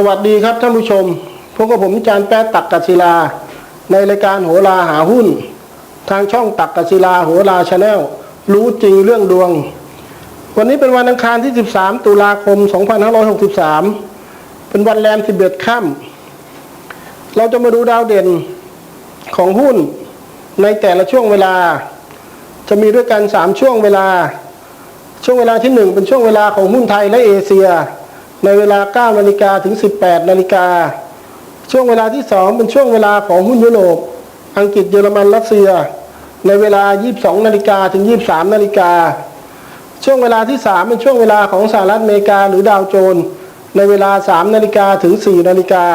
สวัสดีครับท่านผู้ชม พบกับผมอาจารย์แป๊ะตักกศิลา ในรายการโหราหาหุ้น ทางช่องตักกศิลาโหราชาแนลรู้จริงเรื่องดวง วันนี้เป็นวันอังคารที่ 13 ตุลาคม 2563 เป็นวันแรม 11 ค่ำเราจะมาดูดาวเด่นของหุ้นในแต่ละช่วงเวลา จะมีด้วยกัน 3 ช่วงเวลา ช่วงเวลาที่ 1 เป็นช่วงเวลาของหุ้นไทยและเอเชีย ในเวลา 9 นาฬิกาถึง 18 นาฬิกา ช่วงเวลาที่ 2 เป็นช่วงเวลาของหุ้นยุโรป อังกฤษเยอรมันรัสเซีย ในเวลา 22 นาฬิกาถึง 23 นาฬิกา ช่วงเวลาที่ 3 เป็นช่วงเวลาของสหรัฐอเมริกาหรือดาวโจนส์ในเวลา 3 นาฬิกาถึง 4 นาฬิกา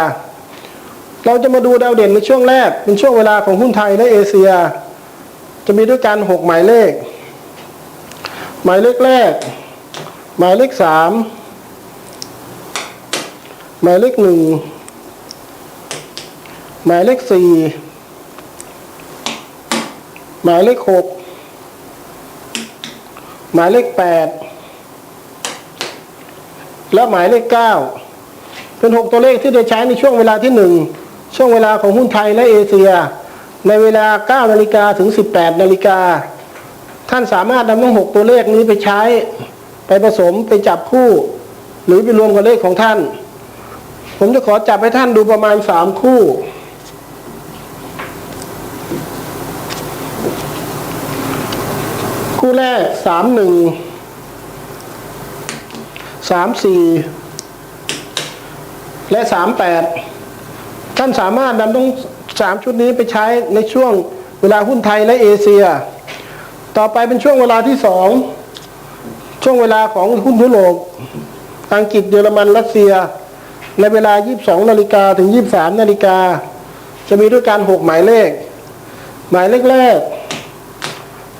เราจะมาดูดาวเด่นในช่วงแรก เป็นช่วงเวลาของหุ้นไทยและเอเชีย จะมีด้วยกัน 6 หมายเลข หมายเลขแรก หมายเลขสาม หมายเลขหนึ่งหมายเลขสี่หมายเลขหกหมายเลขแปดและหมายเลขเก้าเป็นหกตัวเลขที่ได้ใช้ในช่วงเวลาที่หนึ่งช่วงเวลาของหุ้นไทยและเอเชีย ในเวลา 9 นาฬิกาถึง 18 นาฬิกา ท่านสามารถนำทั้งหกตัวเลขนี้ไปใช้ ไปผสมไปจับคู่ หรือไปรวมกับเลขของท่าน ผมจะขอจับให้ท่านดูประมาณสามคู่ คู่แรกสามหนึ่งสามสี่และสามแปดท่านสามารถนำทั้งสามชุดนี้ไปใช้ในช่วงเวลาหุ้นไทยและเอเชีย ต่อไปเป็นช่วงเวลาที่สองช่วงเวลาของหุ้นยุโรปอังกฤษเยอรมันรัสเซีย ในเวลา 22นาฬิกาถึง 23นาฬิกาจะมีด้วยกัน6หมายเลข หมายเลขแรก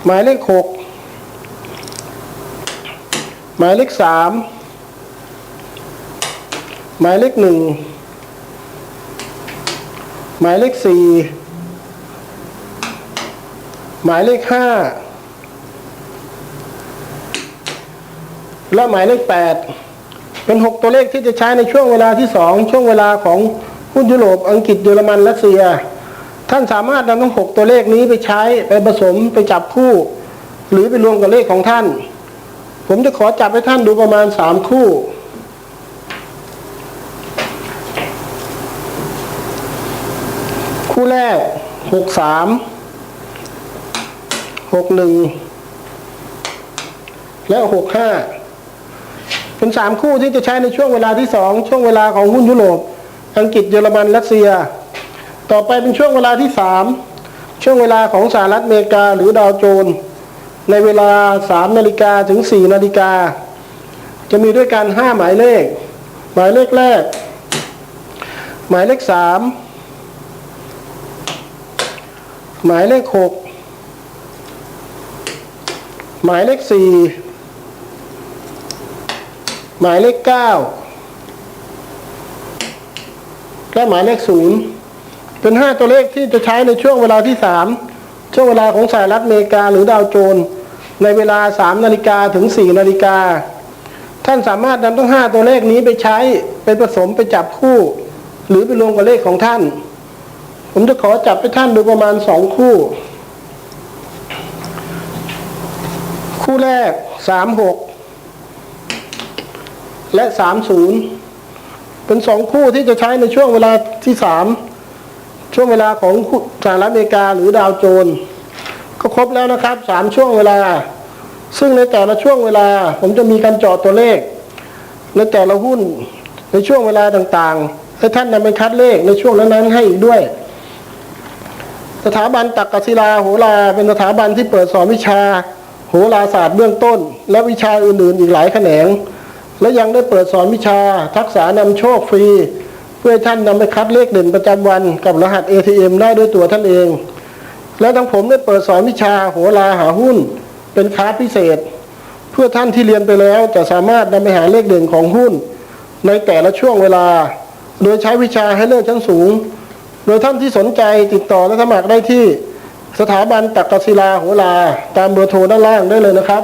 หมายเลข 6 หมายเลข 3 หมายเลข 1 หมายเลข 4 หมายเลข 5 และหมายเลข 8 เป็น 6 ตัวเลขที่จะใช้ในช่วงเวลาที่ 2 ช่วงเวลาของหุ้นยุโรปอังกฤษเยอรมันรัสเซีย ท่านสามารถนำทั้ง 6 ตัวเลขนี้ไปใช้ไปผสมไปจับคู่ หรือไปรวมกับเลขของท่าน ผมจะขอจับให้ท่านดูประมาณ 3 คู่คู่แรก 63 61 และ 65 เป็นสามคู่ที่จะใช้ในช่วงเวลาที่สองช่วงเวลาของหุ้นยุโรป อังกฤษเยอรมันรัสเซีย ต่อไปเป็นช่วงเวลาที่สามช่วงเวลาของสหรัฐอเมริกาหรือดาวโจนส์ในเวลาสามนาฬิกาถึงสี่นาฬิกา จะมีด้วยกันห้าหมายเลข หมายเลขแรก หมายเลขสามหมายเลขหกหมายเลขสี่ หมายเลขเก้าและหมายเลขศูนย์เป็นห้าตัวเลขที่จะใช้ในช่วงเวลาที่สามช่วงเวลาของสหรัฐอเมริกาหรือดาวโจน ในเวลาสามนาฬิกาถึงสี่นาฬิกา ท่านสามารถนำทั้งห้าตัวเลขนี้ไปใช้ไปผสมไปจับคู่ หรือไปรวมกับเลขของท่าน ผมจะขอจับให้ท่านดูประมาณสองคู่ คู่แรกสามหก และสามศูนย์เป็นสองคู่ที่จะใช้ในช่วงเวลาที่สามช่วงเวลาของสหรัฐอเมริกาหรือดาวโจนส์ก็ครบแล้วนะครับสามช่วงเวลา ซึ่งในแต่ละช่วงเวลา ผมจะมีการเจาะตัวเลข ในแต่ละหุ้นในช่วงเวลาต่างๆ ให้ท่านนำไปคัดเลขในช่วงนั้นๆให้อีกด้วย สถาบันตักกศิลาโหราเป็นสถาบันที่เปิดสอนวิชาโหราศาสตร์เบื้องต้น และวิชาอื่นๆ อีกหลายแขนง และยังได้เปิดสอนวิชาทักษะนำโชคฟรี เพื่อท่านนำไปคัดเลขเด่นประจำวันกับรหัส ATM ได้ด้วยตัวท่านเอง และทั้งผมได้เปิดสอนวิชาโหราหาหุ้น เป็นคลาสพิเศษ เพื่อท่านที่เรียนไปแล้วจะสามารถนำไปหาเลขเด่นของหุ้น ในแต่ละช่วงเวลา โดยใช้วิชาให้เลิศชั้นสูง โดยท่านที่สนใจติดต่อและสมัครได้ที่ สถาบันตักกศิลาโหราตามเบอร์โทรด้านล่างได้เลยนะครับ